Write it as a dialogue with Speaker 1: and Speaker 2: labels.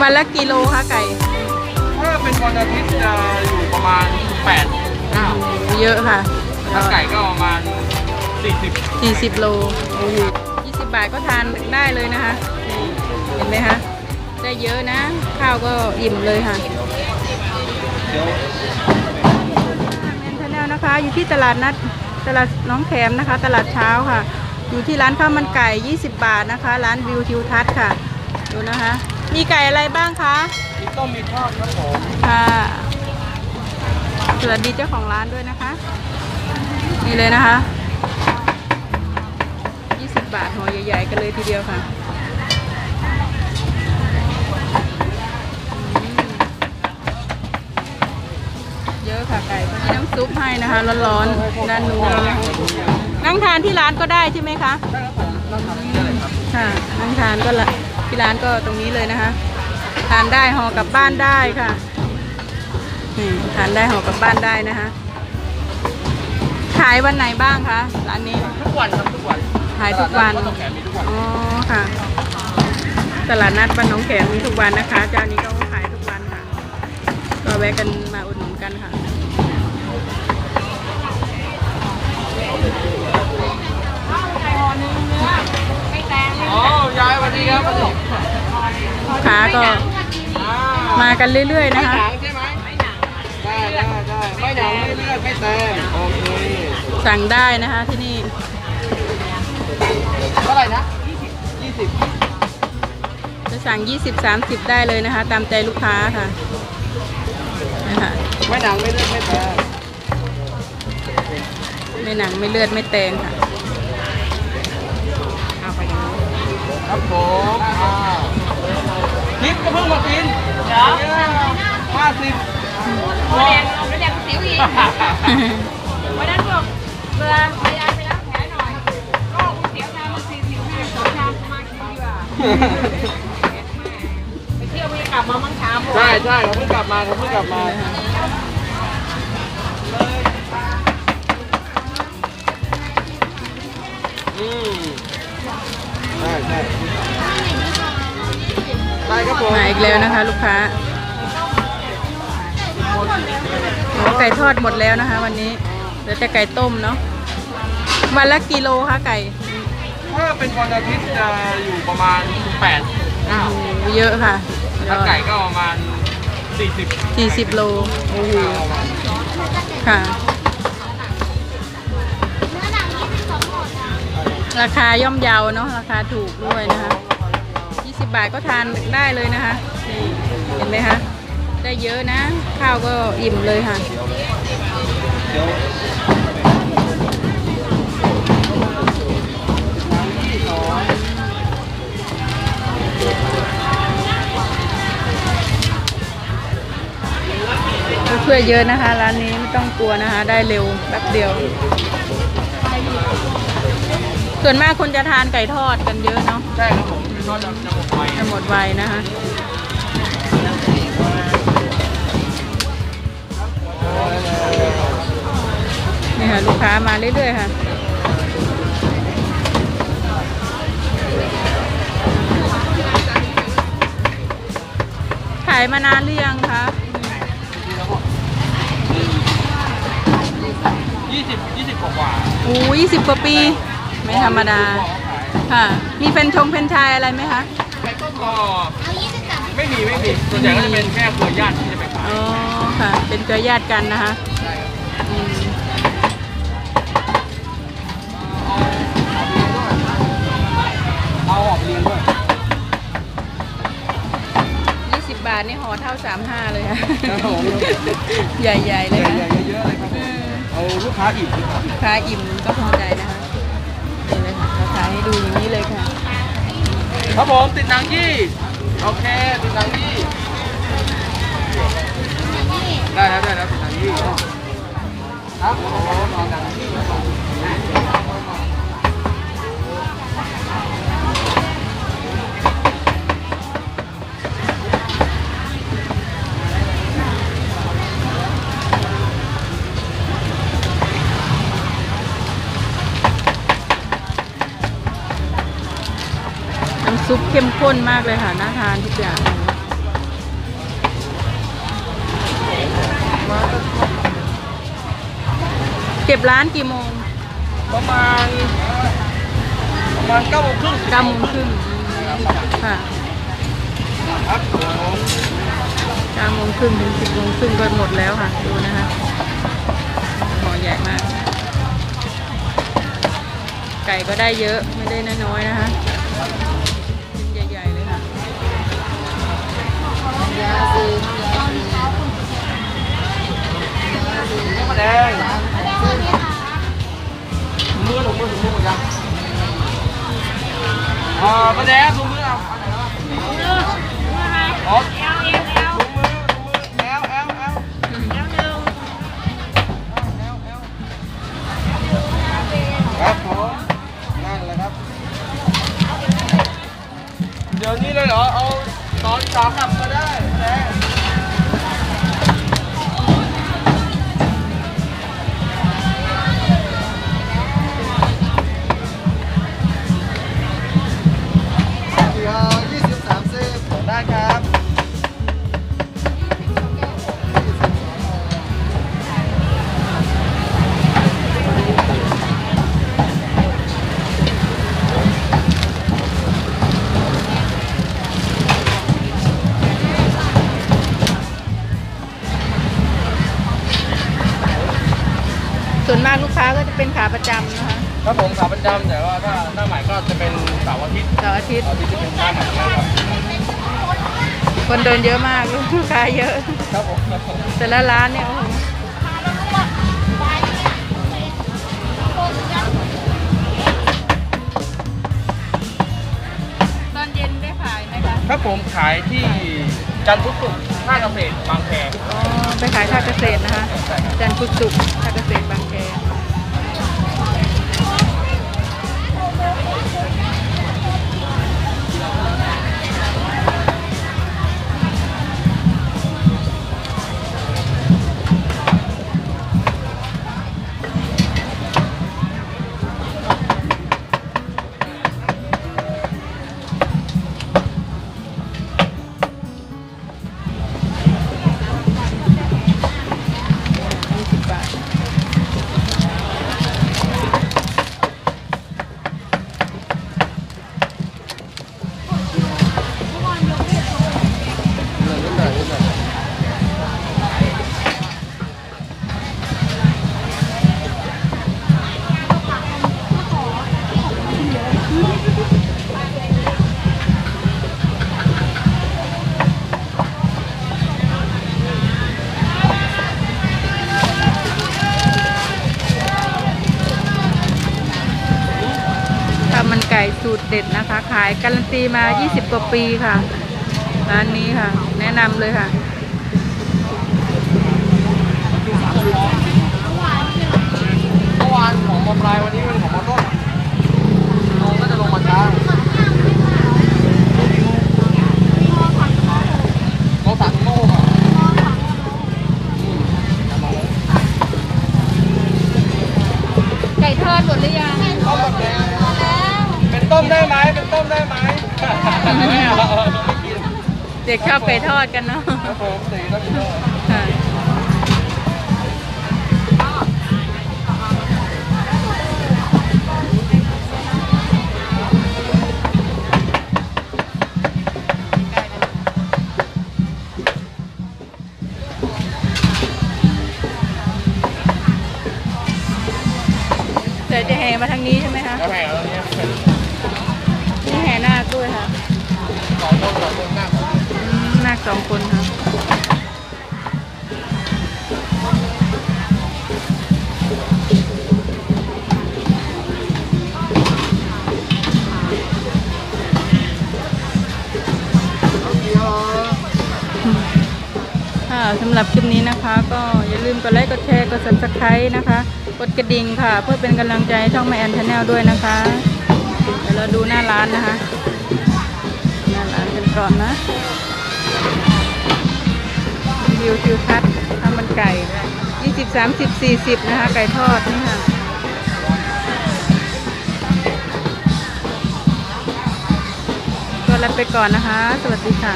Speaker 1: วันละกิโลคะไก่
Speaker 2: ถ้าเป็นวันอาทิตย์จะอยู่ประมาณ8 9
Speaker 1: เยอะค่ะ
Speaker 2: ถ้าไก่ก็ประมาณ 40
Speaker 1: 40 โล20 บาทก็ทานได้เลยนะคะ เห็นไหมคะ ได้เยอะนะ ข้าวก็อิ่มเลยค่ะแมนชาแนลนะคะ อยู่ที่ตลาดนัดตลาดหน้องแขมนะคะ ตลาดเช้าค่ะ อยู่ที่ร้านข้าวมันไก่ 20 บาทนะคะ ร้านวิวทิวทัศน์ค่ะ ดูนะคะ มีไก่อะไรบ้างคะ
Speaker 2: มีต้มมีทอดครับผม
Speaker 1: ค่ะ สวัสดีเจ้าของร้านด้วยนะคะ นี่เลยนะคะ 20 บาทห่อใหญ่ๆกันเลยทีเดียวค่ะอืมเยอะค่ะไก่มีน้ำซุปให้นะคะร้อนๆด้านนู้นนะคะนั่งทานที่ร้านก็ได้ใช่ไหมคะ
Speaker 2: ใช่ครับผมเราทำที่นี่เลยครับ
Speaker 1: ค่ะนั่งทานก็ละ ที่ร้านก็ตรงนี้เลยนะคะ ทานได้ห่อกลับบ้านได้ค่ะนี่ทานได้ห่อกลับบ้านได้นะคะ ขายวันไหนบ้างคะร้านนี้
Speaker 2: ทุกวันครับทุกวัน
Speaker 1: ขายทุกวัน
Speaker 2: ตลาดดต้องแขนมีทุกวัน
Speaker 1: อ๋อค่ะ ตลาดนัดบ้านหน้องแขมมีทุกวันนะคะเจ้านี้ก็ขายทุกวันค่ะ ก็แวะกันมาอุดหนุนกันค่ะ
Speaker 2: อ๋อ ยายสวัสดีครับสวัสดี
Speaker 1: ลูกค้าก็
Speaker 2: อ่า
Speaker 1: มากันเรื่อยๆ
Speaker 2: ไม่
Speaker 1: นะคะ
Speaker 2: หนังใช่ไหมไม่หนังได้ได้ได้ไม่หนังไม่เลือดไม่แตงโอเค
Speaker 1: สั่งได้นะคะที่นี่
Speaker 2: เท่าไหร่นะ20 20
Speaker 1: จะสั่ง 20 30 ได้เลยนะคะ ตามใจลูกค้าค่ะนะคะ
Speaker 2: ไม่หนังไม่เลือดไม่แตง
Speaker 1: ไม่หนังไม่เลือดไม่แตงค่ะ
Speaker 2: ครับผมอ่านิดก็เพิ่งมากินห้าสิบ
Speaker 3: แดงเอาไปแดงสิวอีกวันนั้นบอกเรือพยายามไปรับแผลหน่อย ก็ก๋วยเตี๋ยวชามมันสี่สิบห้าสองชามมากินดีกว่าไปเที่ยวไม่ได้กลับมามั่งเช้าหมด
Speaker 2: ใช่ใช่เขาเพิ่งกลับมาเขาเพิ่งกลับมาอืมใช่ใช่ ได้ครับผม
Speaker 1: มาอีกแล้วนะคะ ลูกค้าโอ้ไก่ทอดหมดแล้วนะคะ วันนี้เหลือแต่ไก่ต้มเนาะวันละกิโลคะไก่
Speaker 2: ถ้าเป็นวันอาทิตย์จะอยู่ประมาณ8
Speaker 1: โอ้โหเยอะค่ะ
Speaker 2: 9ถ้าไก่ก็ประมาณ 40
Speaker 1: สี่สิบโลโอ้โหค่ะ ราคาย่อมเยาเนาะราคาถูกด้วยนะคะ 20บาทก็ทานได้เลยนะคะนี่เห็นไหมคะได้เยอะนะ ข้าวก็อิ่มเลยค่ะก็ช่วยเยอะนะคะ ร้านนี้ไม่ต้องกลัวนะคะ ได้เร็วแป๊บเดียว ส่วนมากคนจะทานไก่ทอดกันเยอะเนาะ
Speaker 2: ใช่ครับผมทอดจะจะหมดไว
Speaker 1: จะหมดไวนะคะนี่ค่ะลูกค้ามาเรื่อยๆค่ะขายมานานหรือยังคะ
Speaker 2: 20 20กว่ากว่า
Speaker 1: โอ้ยี่สิบกว่าปี ไม่ธรรมดา ค่ะ มีเป็นชงเป็นชายอะไรไหมคะ
Speaker 2: ก็ไม่มีไม่มีส่วนใหญ่ก็จะเป็นแค่เครือญาติที่จะไปขาย
Speaker 1: อ๋อ ค่ะ เป็นเครือญาติกันนะคะอืม
Speaker 2: เอาออกเรียนด้วย
Speaker 1: ยี่สิบบาทนี่ห่อเท่าสามห้าเลยค่ะ
Speaker 2: ครับผม
Speaker 1: ใหญ่ๆเลย
Speaker 2: ให
Speaker 1: ค่ะ
Speaker 2: ญ่ๆเยอะๆเลยครับผมเอาลูกค้าอิ่มลูกค้าอิ่ม
Speaker 1: ลูกค้าอิ่มก็พอใจนะคะ ครั
Speaker 2: บผมติดหนังยี่โอเคติดหนังยี่ได้แล้วได้แล้วติดหนังยี่ครับผมนอนหนังยี่
Speaker 1: เข้มข้นมากเลยค่ะน่าทานทุกอย่างเก็บร้านกี่โมง
Speaker 2: ประมาณ ประมาณเก้าโมงครึ่ง
Speaker 1: เก้าโมงครึ่งค่ะ
Speaker 2: ครับผม
Speaker 1: เก้าโมงครึ่งถึงสิบโมงครึ่งก็หมดแล้วค่ะ ดูนะคะหอใหญ่มาก ไก่ก็ได้เยอะไม่ได้น้อยนะคะ นี่
Speaker 2: มาแดงถุงมือถุงมือถุงมือหม ตอนสองกลับก็ได้แอล ส่
Speaker 1: วนมากลูกค้าก็จะเป็นขาประจำนะคะ
Speaker 2: ครับผมขาประจำแต่ว่าถ้าหน้าใหม่ก็จะเป็นเสาร์อาทิตย์
Speaker 1: เสาร์อาทิตย์
Speaker 2: เสาร์อาทิตย์จะเป็นหน้าใหม่นะครับ
Speaker 1: คนเดินเยอะมากลูกค้าเยอะ
Speaker 2: ครับผมครับผม
Speaker 1: แต่ละร้านเนี่ยโอ้โหตอนเย็นได้ขายไหมคะ
Speaker 2: ครับผมขายที่จันทร์พุธศุกร์ ท่าเกษตรบางแค
Speaker 1: อ๋อไปขายท่าเกษตรนะคะจันทร์พุธศุกร์ท่าเกษตรบางแค ไก่สูตรเด็ดนะคะ ขายการันตีมา 20 กว่าปีค่ะ ร้านนี้ค่ะ แนะนำเลยค่ะ
Speaker 2: เมื่อวานของมอปลายวันนี้เป็นของ
Speaker 1: ด็
Speaker 2: ก
Speaker 1: ชอบไก่ทอดกันเนาะ
Speaker 2: ครับผมสีต้องกินด้วย
Speaker 1: ค่ะเดี๋ยวจะแห่มาทางนี้ใช่ไหมคะ
Speaker 2: แล้วแม่เอาตรงนี้เป็น
Speaker 1: นี่แห่นาคด้วยค่ะ
Speaker 2: สองต้นสองต้นหน้า
Speaker 1: อืมนาคสองคนค่ะสำหรับคลิปนี้นะคะ ก็อย่าลืมกดไลค์กดแชร์กด subscribe นะคะ กดกระดิ่งค่ะ เพื่อเป็นกำลังใจช่องแม่แอนชาแนลด้วยนะคะเดี๋ยวเราดูหน้าร้านนะคะ หน้าร้านกันก่อนนะ วิวทิวทัศน์ข้าวมันไก่ยี่สิบสามสิบสี่สิบนะคะ ไก่ทอดนี่ค่ะก็รับไปก่อนนะคะ สวัสดีค่ะ